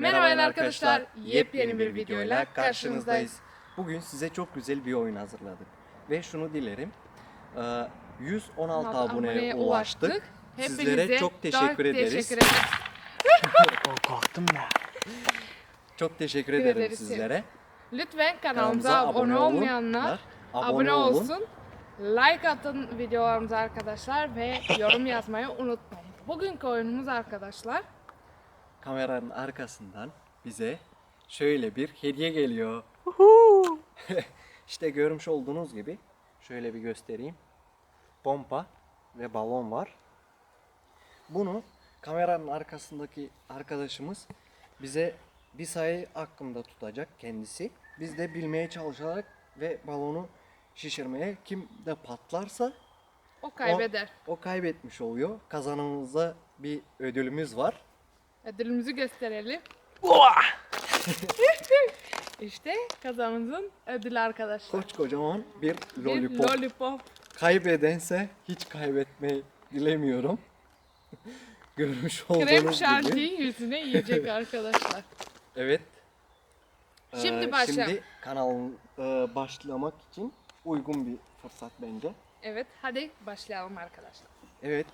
Merhaba arkadaşlar, yepyeni bir videoyla karşınızdayız. Bugün size çok güzel bir oyun hazırladık. Ve şunu dilerim, e, 116 aboneye ulaştık. Sizlere Hepinize çok teşekkür ederiz. Teşekkür. Korktum ben. Çok teşekkür ederim sizlere. Lütfen kanalımıza abone olmayanlar abone, olsun. Like atın videolarımıza arkadaşlar ve yorum yazmayı unutmayın. Bugünkü oyunumuz arkadaşlar Kameranın arkasından bize şöyle bir hediye geliyor. işte görmüş olduğunuz gibi şöyle bir göstereyim. Pompa ve balon var. Bunu kameranın arkasındaki arkadaşımız bize bir sayı hakkında tutacak kendisi. Biz de bilmeye çalışarak ve balonu şişirmeye kim de patlarsa o kaybeder. o, o kaybetmiş oluyor. Kazanımızda bir ödülümüz var. Ödülümüzü gösterelim. İşte kazanımızın ödülü arkadaşlar. Koç kocaman bir Bir lollipop. lollipop. Kaybedense hiç kaybetmeyi dilemiyorum. Görmüş Krem olduğunuz gibi. yüzüne yiyecek arkadaşlar. Evet. Şimdi Ee, başla. Şimdi kanalın e, başlamak için uygun bir fırsat bence. Evet hadi başlayalım arkadaşlar. Evet.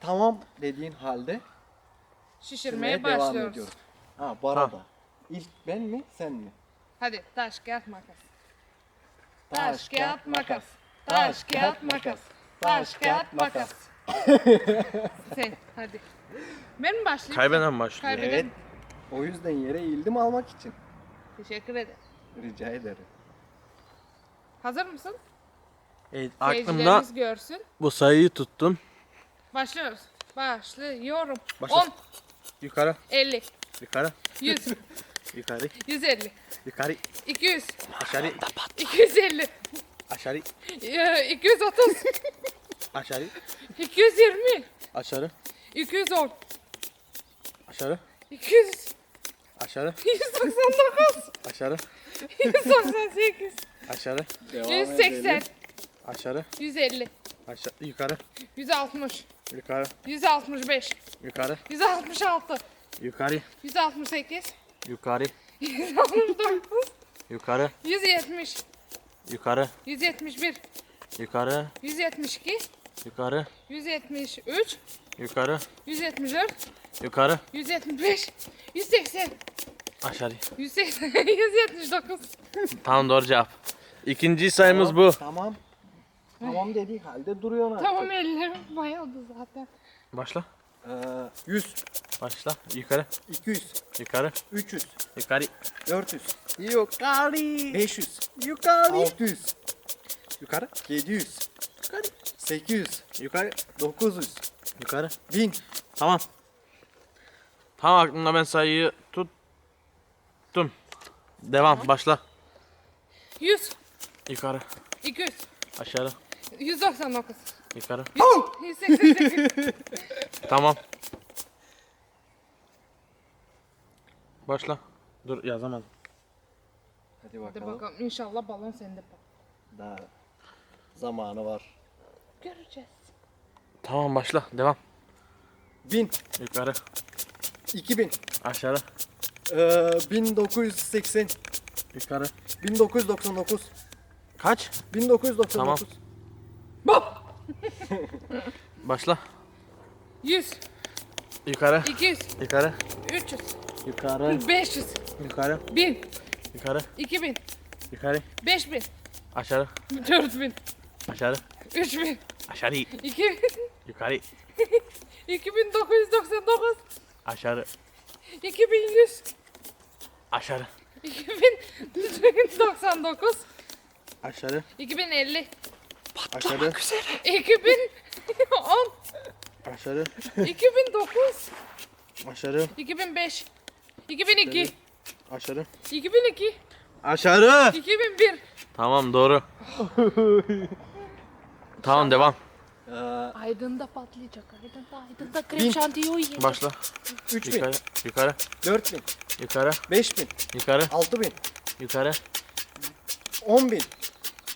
Tamam dediğin halde Şişirmeye sürmeye devam başlıyoruz. ediyoruz. Ha bu arada. İlk ben mi sen mi? Hadi taş kağıt makas. Taş kağıt makas. Taş kağıt makas. Taş kağıt makas. Sen hadi. Ben mi başlayayım? Kaybeden başlıyor. Kaybeden. Evet. O yüzden yere eğildim almak için. Teşekkür ederim. Rica ederim. Hazır mısın? Evet, aklımda Seyircilerimiz görsün. bu sayıyı tuttum. Başlıyoruz. Başlıyorum. Başla. 10, Yukarı, 50, yukarı, 100, yukarı, 150, yukarı, 200, aşağı, 250, aşağı, e, 230, aşağı, 220, aşağı, 210, aşağı, 200, aşağı, 199, aşağı, 198, aşağı, Devam 180, edelim. aşağı, 150, aşağı, yukarı, 160, yukarı, 165, yukarı, 166, yukarı, 168, yukarı, 169, yukarı, 170, yukarı, 171, yukarı, 172, yukarı, 173, yukarı, 174, yukarı, 175, 180, aşağı. 180, 179. Tamam doğru cevap. İkinci sayımız bu. Tamam. Tamam dediği halde duruyor artık. Tamam ellerim bayıldı zaten. Başla. Ee, 100, Başla. Yukarı, 200, yukarı, 300, yukarı, 400, yukarı, 500, yukarı, 600, yukarı, 700, yukarı, 800, yukarı, 900, yukarı. 1000, Tamam. Tamam aklımda ben sayıyı tuttum. Devam başla. 100, Yukarı, 200, aşağı, 199, yukarı. 188, Tamam. Başla. Dur yazamadım. Hadi Hadi bakalım. bakalım inşallah balon sende. Daha zamanı var. Göreceğiz. Tamam başla. Devam. 1000, Yukarı, 2000, aşağı, ee, 1980, yukarı. 1999, Kaç? 1999, Başla. 100, Yukarı, 200, yukarı, 300, yukarı, 500, yukarı, 1000, yukarı, 2000, yukarı, 5000, aşağı, 4000, aşağı, 3000, aşağı, 2000, yukarı, 2999, aşağı, 2100, aşağı, 2099, aşağı, 2050, aşağı, 2010, aşağı, 2009, aşağı, 2005, 2002, aşağı, 2002, aşağı. 2001. Tamam doğru. tamam devam. ee, Aydın'da patlayacak. Aydın'da, Aydın'da krem şantiyi yiyecek. Başla. 3000, Yukarı, yukarı, 4000, yukarı, 5000, yukarı, 6000, yukarı, 10000,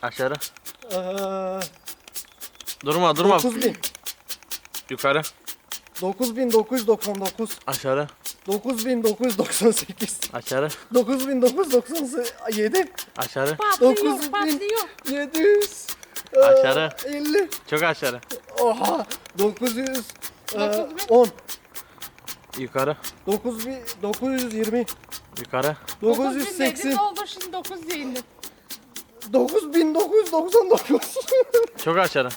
aşağı. Ee, Durma durma. 9000, Yukarı, 9999, aşağı, 9998 Aşağı. 9997 Aşağı. Patlıyor, Dokuz bin- patlıyor. 700 Aşağı. 50 Çok aşağı. Oha 900 e, Dokuz bin. 10 Yukarı. 9000 920 Yukarı. 980 980. oldu şimdi 9 değildi. 9999 Çok aşağı.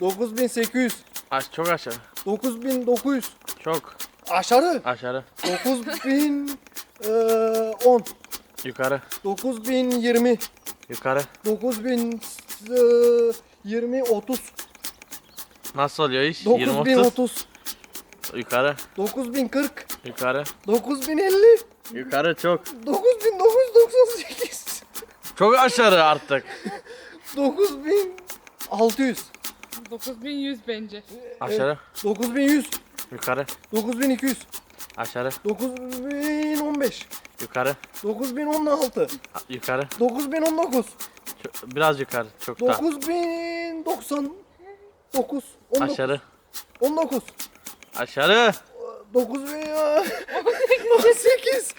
9800 Aş çok aşağı. 9900 Çok aşağı aşağı. 9000 e, 10 Yukarı. 9020 Yukarı. 9000 e, 20 30 Nasıl oluyor iş? 20 30. 9030 Yukarı. 9040 Yukarı. 9050 Yukarı çok. 9998 Çok aşağı artık. 9600 9100 bence. Aşağı. 9100 Yukarı. 9200 Aşağı. 9015 Yukarı. 9016 A- Yukarı. 9019 Çok- biraz yukarı. Çok da. 9099 19 Aşağı. 19 Aşağı. 9018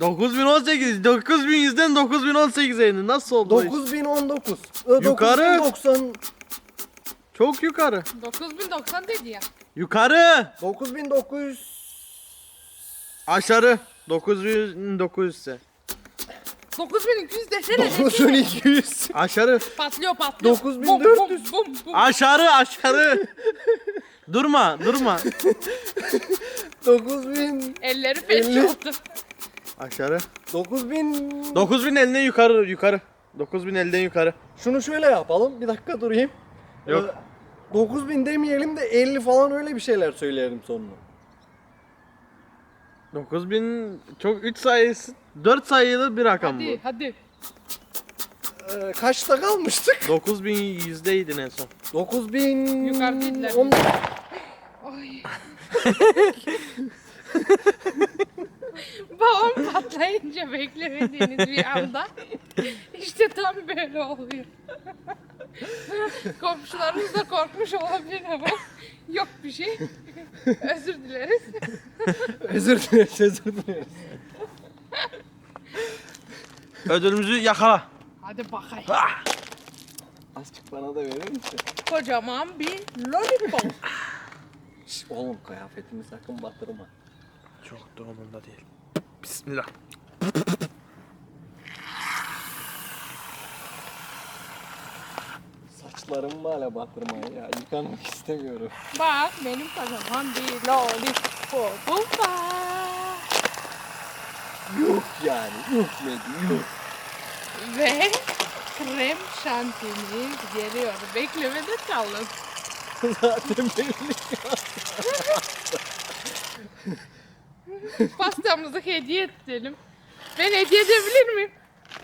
9018. 9100'den 9018'e indi. Nasıl oldu o iş? 9019 Yukarı. 90 Çok yukarı. 9090 dedi ya. Yukarı. 9900 Aşağı. 900 900 ise. 9200 desene. desene. 9200 Aşağı. Patlıyor patlıyor. 9400. Bum, bum, bum, bum. Aşağı aşağı. durma durma. 9000 Elleri felç oldu. Aşağı. 9000 9000 eline yukarı yukarı. 9000 elden yukarı. Şunu şöyle yapalım. Bir dakika durayım. Yok. Ee, 9000 demeyelim de 50 falan öyle bir şeyler söyleyelim sonuna. 9000 çok 3 sayısı 4 sayılı bir rakam Hadi bu. hadi. Ee, kaçta kalmıştık? 9000 yüzdeydin en son. 9000 Yukarı değiller. on- Ay. Babam patlayınca beklemediğiniz bir anda işte tam böyle oluyor. Komşularımız da korkmuş olabilir ama yok bir şey. Özür dileriz. Özür dileriz, özür dileriz. Ödülümüzü yakala. Hadi bakayım. Azıcık bana da verir misin? Kocaman bir lollipop. Şş, oğlum kıyafetimi sakın batırma. Çok da umurumda değil. Bismillah. Saçlarımı hala batırma ya. Yıkanmak istemiyorum. Bak benim kocaman bir lollipopum var. Yok yani. Yok Medi, yok. Ve krem şantimiz geliyor. Beklemede kalın. Zaten belli. Pastamızı hediye edelim. Ben hediye edebilir miyim?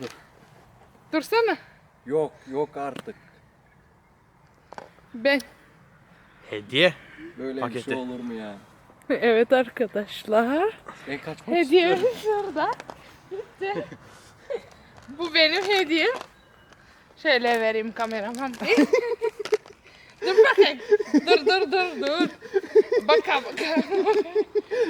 Dur. Dursana. Yok, yok artık. Ben. Hediye. Böyle bir Paketi. şey olur mu ya? Evet arkadaşlar. Ben kaçmak istiyorum. Hediyem şurada. Bitti. Bu benim hediyem. Şöyle vereyim kameraman dur bakayım. Dur dur dur dur. Baka baka.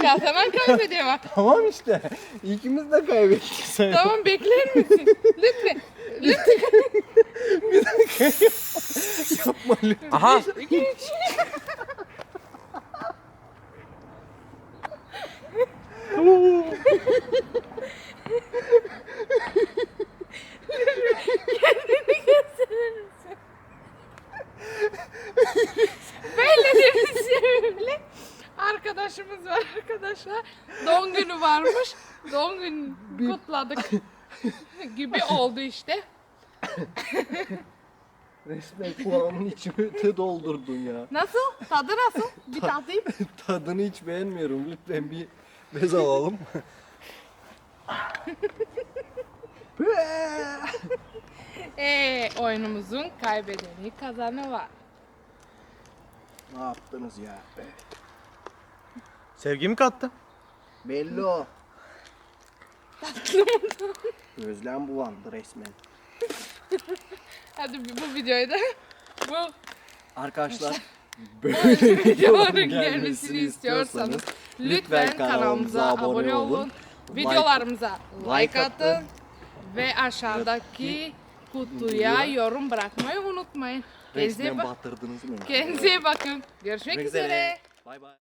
Kazanan kaybediyor bak. Tamam işte. İkimiz de kaybettik sayın. Tamam bekler misin? Lütfen. Lütfen. Yapma lütfen. Aha. Kutladık gibi oldu işte. Resmen kulağımın içini doldurdun ya. Nasıl? Tadı nasıl? Bir tadayım. Tadını hiç beğenmiyorum. Lütfen bir bez alalım. Ee, oyunumuzun kaybedeni kazanı var. ne yaptınız ya? Sevgi mi kattı? Belli o. Özlem bulandı resmen. Hadi bu videoyu da bu Arkadaşlar videoların böyle gelmesini istiyorsanız Lütfen kanalımıza abone olun. Videolarımıza like atın. Ve aşağıdaki kutuya yorum bırakmayı unutmayın. Kendinize, Resmen ba- batırdınız beni. kendinize iyi bakın. Görüşmek üzere. Bay bay.